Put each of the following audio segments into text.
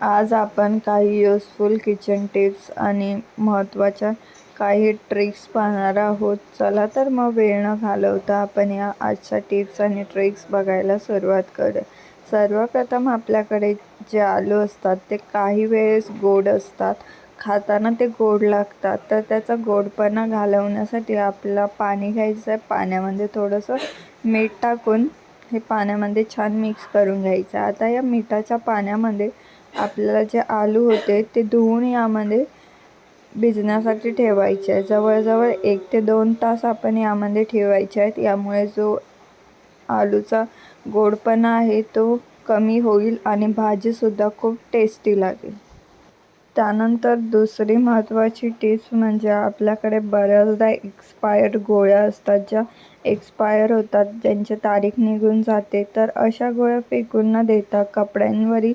आज आपण काही युजफुल किचन टिप्स आणि महत्त्वाच्या काही ट्रिक्स पाहणार आहोत. चला तर मग वेळ न घालवता आपण या आजच्या टिप्स आणि ट्रिक्स बघायला सुरुवात करू. सर्वप्रथम आपल्याकडे जे आलू असतात ते काही वेळेस गोड असतात. खाताना ते गोड लागतात. तर त्याचा गोडपणा घालवण्यासाठी आपल्याला पाणी घ्यायचं आहे. पाण्यामध्ये थोडंसं मीठ टाकून हे पाण्यामध्ये छान मिक्स करून घ्यायचं आहे. आता या मिठाच्या पाण्यामध्ये आपल्याला जे आलू होते ते धुवून यामध्ये भिजण्यासाठी ठेवायचे आहे. जवळजवळ एक ते दोन तास आपण यामध्ये ठेवायचे आहेत. यामुळे जो आलूचा गोडपणा आहे तो कमी होईल आणि भाजीसुद्धा खूप टेस्टी लागेल. त्यानंतर दुसरी महत्त्वाची टिप्स म्हणजे आपल्याकडे बऱ्याचदा एक्सपायर्ड गोळ्या असतात ज्या एक्सपायर होतात. ज्यांची तारीख निघून जाते. तर अशा गोळ्या फेकून न देता कपड्यांवरील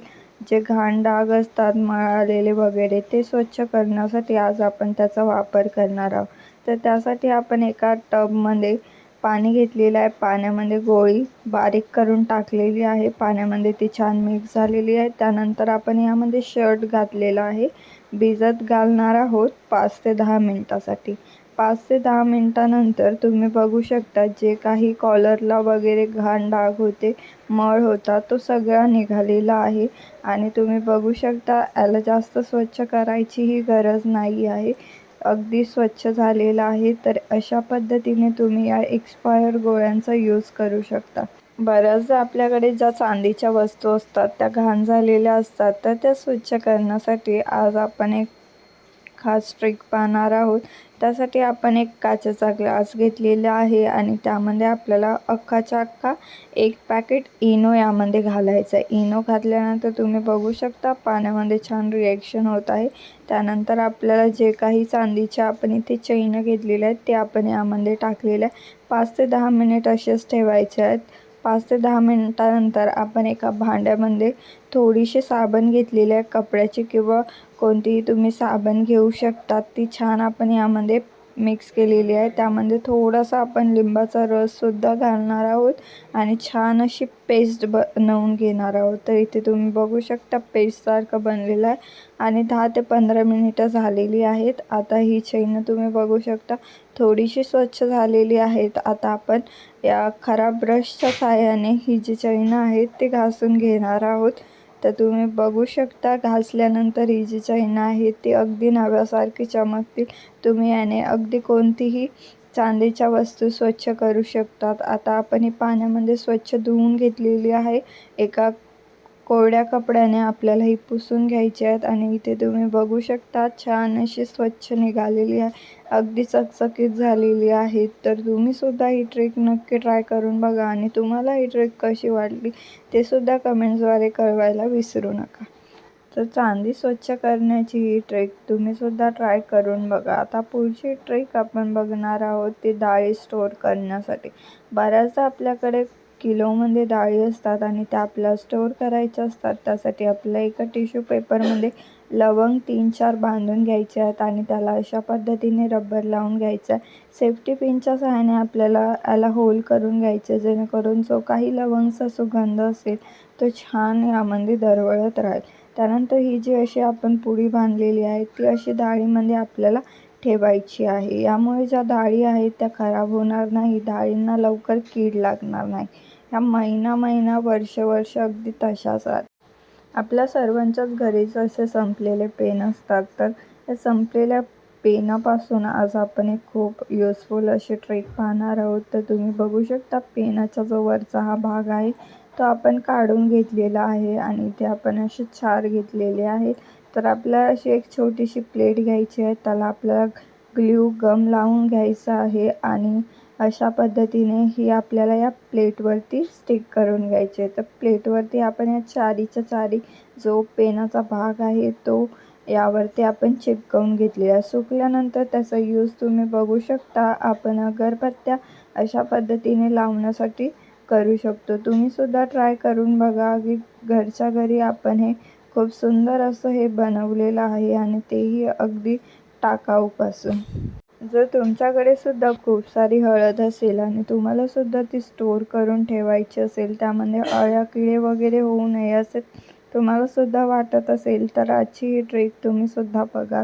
जे घाण डाग असतात मळालेले वगैरे ते स्वच्छ करण्यासाठी आज आपण त्याचा वापर करणार आहोत. तर त्यासाठी आपण एका टबमध्ये पाणी घेतलेलं आहे. पाण्यामध्ये गोळी बारीक करून टाकलेली आहे. पाण्यामध्ये ती छान मिक्स झालेली आहे. त्यानंतर आपण यामध्ये शर्ट घातलेला आहे. भिजत घालणार आहोत पाच ते दहा मिनटासाठी. पाच ते दहा मिनटानंतर तुम्ही बघू शकता जे काही कॉलरला वगैरे घाण डाग होते मळ होता तो सगळा निघालेला आहे. आणि तुम्ही बघू शकता याला जास्त स्वच्छ करायचीही गरज नाही आहे. अगदी स्वच्छ झालेला आहे तर अशा पद्धतीने तुम्ही या एक्सपायर गोळ्यांचा यूज करू शकता. बऱ्याचदा आपल्याकडे ज्या चांदीच्या वस्तू असतात त्या घाण झालेल्या असतात तर त्या स्वच्छ करण्यासाठी आज आपण एक खास ट्रिक पाहणार आहोत. त्यासाठी आपण एक काचेचा ग्लास घेतलेला आहे आणि त्यामध्ये आपल्याला अख्खाच्या अख्खा एक पॅकेट इनो यामध्ये घालायचं आहे. इनो घातल्यानंतर तुम्ही बघू शकता पाण्यामध्ये छान रिॲक्शन होत आहे. त्यानंतर आपल्याला जे काही चांदीचे आपण इथे चैन घेतलेले आहेत ते आपण यामध्ये टाकलेले आहे. पाच ते दहा मिनिट असेच ठेवायचे आहेत. पाच ते दहा मिनटानंतर आपण एका भांड्यामध्ये थोडीशी साबण घेतलेली आहे कपड्याची किंवा कोणतीही तुम्ही साबण घेऊ शकतात ती छान आपण यामध्ये मिक्स केलेली आहे. त्यामध्ये थोडासा आपण लिंबाचा रससुद्धा घालणार आहोत आणि छान अशी पेस्ट बनवून घेणार आहोत. तर इथे तुम्ही बघू शकता पेस्टसारखं बनलेलं आहे आणि दहा ते पंधरा मिनिटं झालेली आहेत. आता ही चैन तुम्ही बघू शकता थोडीशी स्वच्छ झालेली आहेत. आता आपण या खराब ब्रशच्या सहाय्याने ही जी चैन आहेत ती घासून घेणार आहोत. तर तुम्ही बघू शकता घासल्यानंतर ही जी चैना आहे ती अगदी नव्यासारखी चमकतील. तुम्ही याने अगदी कोणतीही चांदीच्या वस्तू स्वच्छ करू शकतात. आता आपण ही पाण्यामध्ये स्वच्छ धुवून घेतलेली आहे. एका कोरड्या कपड्याने आपल्याला ही पुसून घ्यायची आहेत आणि इथे तुम्ही बघू शकता छान अशी स्वच्छ निघालेली आहे. अगदी चकचकीत झालेली आहे. तर तुम्ही सुद्धा ही ट्रिक नक्की ट्राय करून बघा आणि तुम्हाला ही ट्रिक कशी वाटली ते सुद्धा कमेंट्सद्वारे कळवायला विसरू नका. तर चांदी स्वच्छ करण्याची ही ट्रिक तुम्हीसुद्धा ट्राय करून बघा. आता पुढची ट्रिक आपण बघणार आहोत ती डाळी स्टोअर करण्यासाठी. बऱ्याचदा आपल्याकडे किलोमध्ये म्हणजे डाळी असतात आणि त्या आपल्याला स्टोअर करायच्या असतात. त्यासाठी आपल्याला एका टिश्यू पेपरमध्ये लवंग तीन चार बांधून घ्यायचे आहेत आणि त्याला अशा पद्धतीने रबर लावून घ्यायचं आहे. सेफ्टी पिनच्या सहाय्याने आपल्याला याला होल करून घ्यायचं जेणेकरून जो काही लवंगचा सुगंध असेल तो छान यामध्ये दरवळत राहील. त्यानंतर ही जी अशी आपण पुडी बांधलेली आहे ती अशी डाळीमध्ये आपल्याला ठेवायची आहे. यामुळे ज्या डाळी आहेत त्या खराब होणार नाही डाळींना लवकर कीड लागणार नाही. ह्या महिना महिना वर्ष वर्ष अगदी तशाच राहतात. आपल्या सर्वांच्याच घरीच असे संपलेले पेन असतात. तर या संपलेल्या पेनापासून आज आपण एक खूप युजफुल अशी ट्रिक पाहणार आहोत. तर तुम्ही बघू शकता पेनाचा जो वरचा हा भाग आहे तो आपण काढून घेतलेला आहे आणि इथे आपण असे चार घेतलेले आहेत. तर आपल्याला अशी एक छोटीशी प्लेट घ्यायची आहे. त्याला आपल्याला ग्ल्यू गम लावून घ्यायचा आहे आणि अशा पद्धतीने ही आपल्याला या प्लेटवरती स्टिक करून घ्यायची. आहे तर प्लेटवरती आपण या चारीच्या चारी जो पेनाचा भाग आहे तो यावरती आपण चिपकवून घेतलेला. सुकल्यानंतर त्याचा यूज तुम्ही बघू शकता. आपण अगरबत्त्या अशा पद्धतीने लावण्यासाठी करू शकतो. तुम्हीसुद्धा ट्राय करून बघा की घरच्या घरी आपण हे खूप सुंदर असं हे बनवलेलं आहे आणि तेही अगदी टाकाऊपासून. जर तुमच्याकडे सुद्धा खूप सारी हळद असेल आणि तुम्हाला सुद्धा ती स्टोअर करून ठेवायची असेल त्यामध्ये अळ्या किडे वगैरे होऊ नये असेल तुम्हालासुद्धा वाटत असेल तर आजची ही ट्रिक तुम्हीसुद्धा बघा.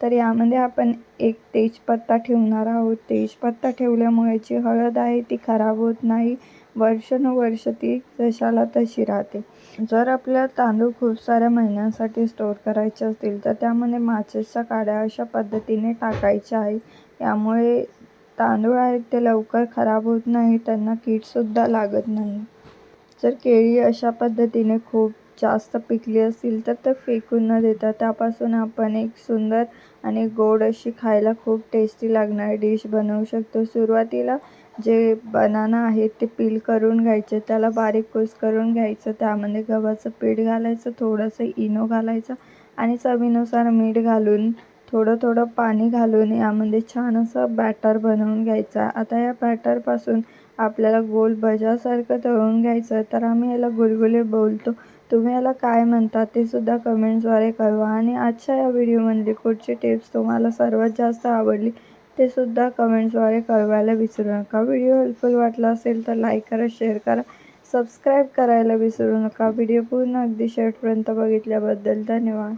तर यामध्ये आपण एक तेजपत्ता ठेवणार आहोत. तेजपत्ता ठेवल्यामुळे जी हळद आहे ती खराब होत नाही. वर्षानुवर्ष ती जशाला तशी राहते. जर आपल्याला तांदूळ खूप साऱ्या महिन्यांसाठी स्टोअर करायचे असतील तर त्यामध्ये माचेसच्या काड्या अशा पद्धतीने टाकायच्या आहे त्यामुळे तांदूळ आहेत ते लवकर खराब होत नाही त्यांना कीडसुद्धा लागत नाही. जर केळी अशा पद्धतीने खूप जास्त पिकली असतील तर ते फेकून न देता त्यापासून आपण एक सुंदर आणि गोड अशी खायला खूप टेस्टी लागणारी डिश बनवू शकतो. सुरुवातीला जे बनाना आहे ते पील करून घ्यायचे त्याला बारीक कुस करून घ्यायचं त्यामध्ये गव्हाचं पीठ घालायचं थोडंसं इनो घालायचं आणि चवीनुसार मीठ घालून थोडं थोडं पाणी घालून यामध्ये छान असं बॅटर बनवून घ्यायचा. आता या बॅटरपासून आपल्याला गोल भजासारखं तळून घ्यायचं तर आम्ही याला गुलगुले बोलतो. तुम्ही याला काय म्हणता ते सुद्धा कमेंट्सद्वारे कळवा. आणि आजच्या या व्हिडिओमधली कुठची टिप्स तुम्हाला सर्वात जास्त आवडली ते सुद्धा कमेंट्सद्वारे कळवायला विसरू नका. व्हिडिओ हेल्पफुल वाटला असेल तर लाईक करा शेअर करा सबस्क्राईब करायला विसरू नका. व्हिडिओ पूर्ण अगदी शेवटपर्यंत बघितल्याबद्दल धन्यवाद.